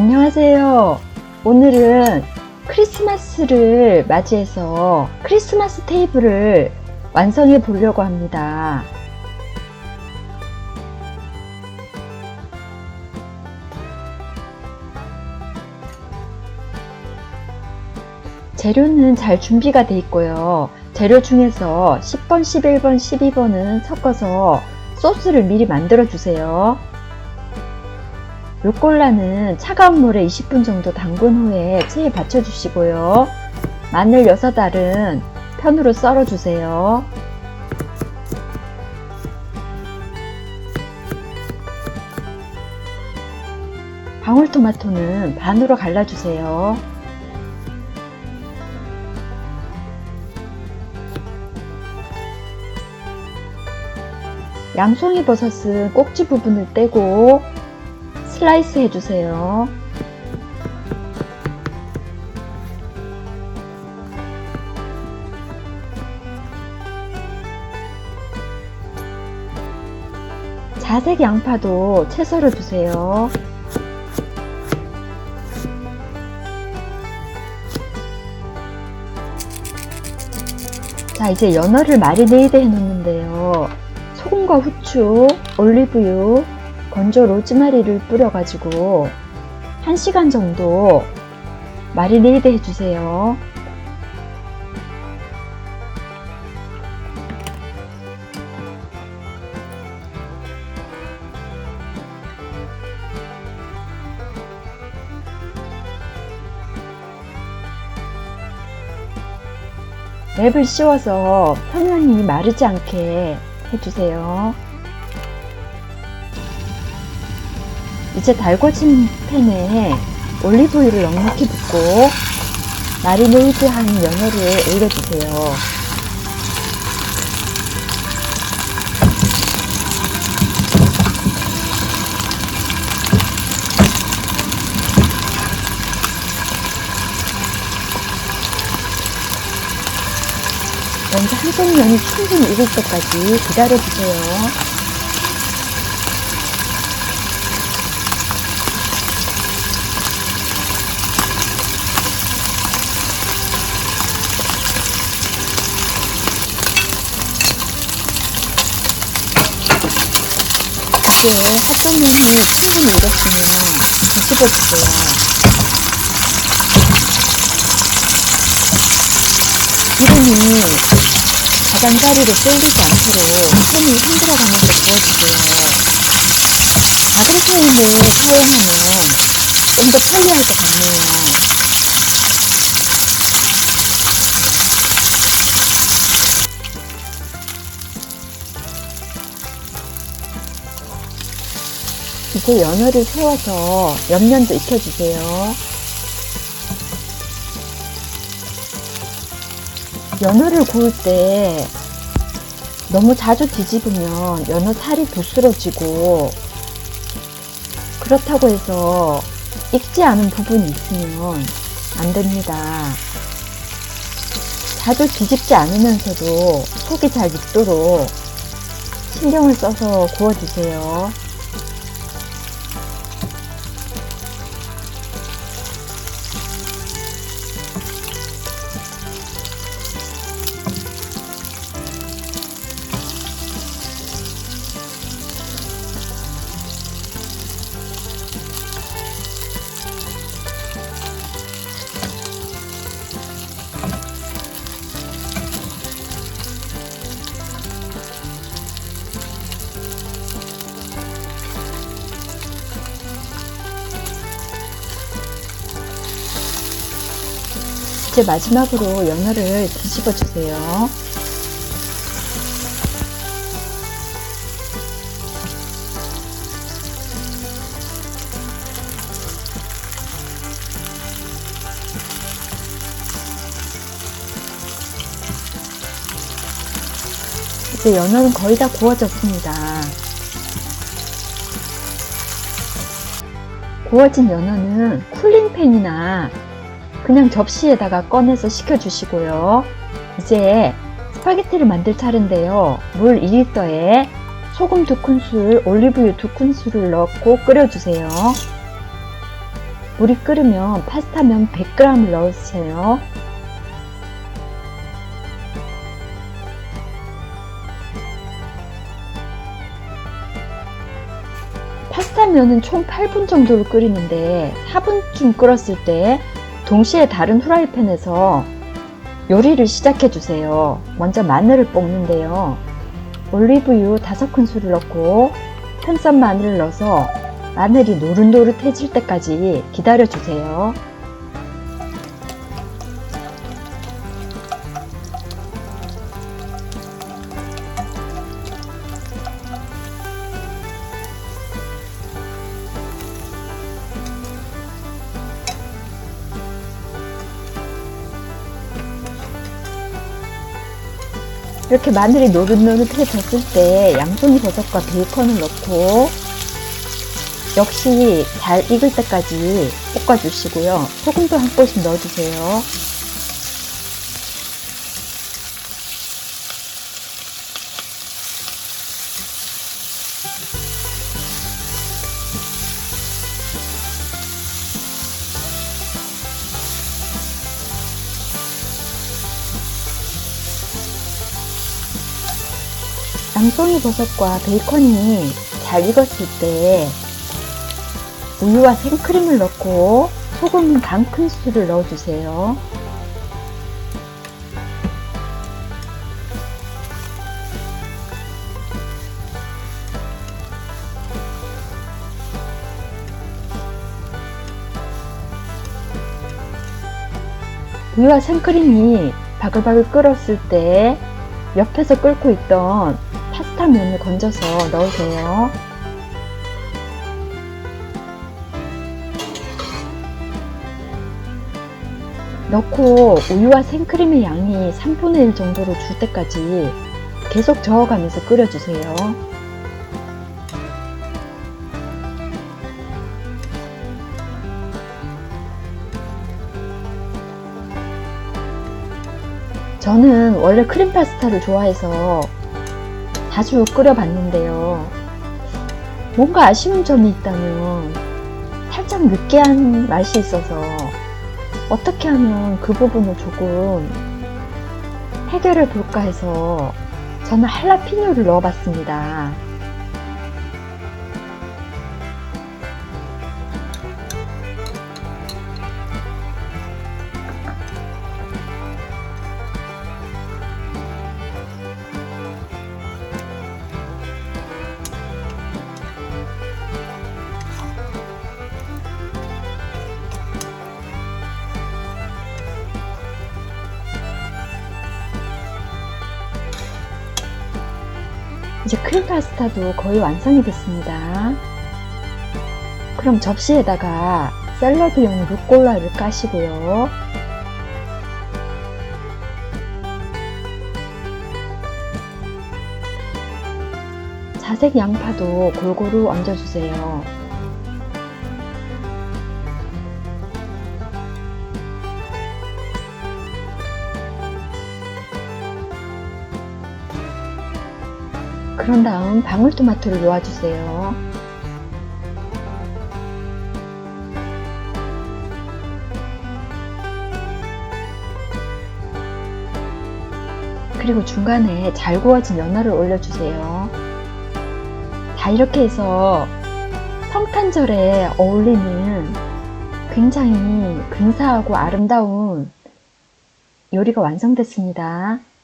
안녕하세요. 오늘은 크리스마스를 맞이해서 크리스마스 테이블을 완성해 보려고 합니다. 재료는 잘 준비가 돼 있고요. 재료 중에서 10번, 11번, 12번은 섞어서 소스를 미리 만들어 주세요. 루꼴라는 차가운 물에 20분 정도 담근 후에 체에 받쳐 주시고요. 마늘 6알은 편으로 썰어 주세요. 방울토마토는 반으로 갈라주세요. 양송이 버섯은 꼭지 부분을 떼고 슬라이스 해주세요. 자색 양파도 채 썰어 주세요. 자, 이제 연어를 마리네이드 해 놓는데요. 소금과 후추, 올리브유, 건조 로즈마리를 뿌려가지고 1시간 정도 마리네이드 해주세요. 랩을 씌워서 표면이 마르지 않게 해주세요. 이제 달궈진 팬에 올리브유를 넉넉히 붓고 마리네이드한 연어를 올려주세요. 먼저 한쪽 면이 충분히 익을 때까지 기다려주세요. 이제 한쪽 면이 충분히 익었으면 뒤집어 주세요. 기름이 가장자리로 쏠리지 않도록 손이 흔들어가면서 구워주세요. 사이즈를 사용하면 좀 더 편리할 것 같네요. 이제 연어를 세워서 옆면도 익혀주세요. 연어를 구울 때 너무 자주 뒤집으면 연어 살이 부스러지고 그렇다고 해서 익지 않은 부분이 있으면 안 됩니다. 자주 뒤집지 않으면서도 속이 잘 익도록 신경을 써서 구워주세요. 이제 마지막으로 연어를 뒤집어 주세요. 이제 연어는 거의 다 구워졌습니다. 구워진 연어는 쿨링팬이나 그냥 접시에다가 꺼내서 식혀주시고요. 이제 스파게티를 만들 차례인데요. 물 2리터에 소금 2큰술, 올리브유 2큰술을 넣고 끓여주세요. 물이 끓으면 파스타면 100g을 넣으세요. 파스타면은 총 8분 정도로 끓이는데 4분쯤 끓었을 때 동시에 다른 후라이팬에서 요리를 시작해 주세요. 먼저 마늘을 볶는데요. 올리브유 5큰술을 넣고 편썬 마늘을 넣어서 마늘이 노릇노릇해질 때까지 기다려 주세요. 이렇게 마늘이 노릇노릇해졌을 때 양송이 버섯과 베이컨을 넣고 역시 잘 익을 때까지 볶아주시고요. 소금도 한 꼬씩 넣어주세요. 양송이 버섯과 베이컨이 잘 익었을 때 우유와 생크림을 넣고 소금 반 큰술을 넣어주세요. 우유와 생크림이 바글바글 끓었을 때 옆에서 끓고 있던 파스타 면을 건져서 넣으세요. 넣고 우유와 생크림의 양이 3분의 1 정도로 줄 때까지 계속 저어가면서 끓여주세요. 저는 원래 크림 파스타를 좋아해서 자주 끓여봤는데요. 뭔가 아쉬운 점이 있다면 살짝 느끼한 맛이 있어서 어떻게 하면 그 부분을 조금 해결해 볼까 해서 저는 할라피뇨를 넣어봤습니다. 이제 크림 파스타도 거의 완성이 됐습니다. 그럼 접시에다가 샐러드용 루꼴라를 까시고요. 자색 양파도 골고루 얹어주세요. 그런 다음 방울토마토를 놓아주세요. 그리고 중간에 잘 구워진 연어를 올려주세요. 자, 이렇게 해서 성탄절에 어울리는 굉장히 근사하고 아름다운 요리가 완성됐습니다.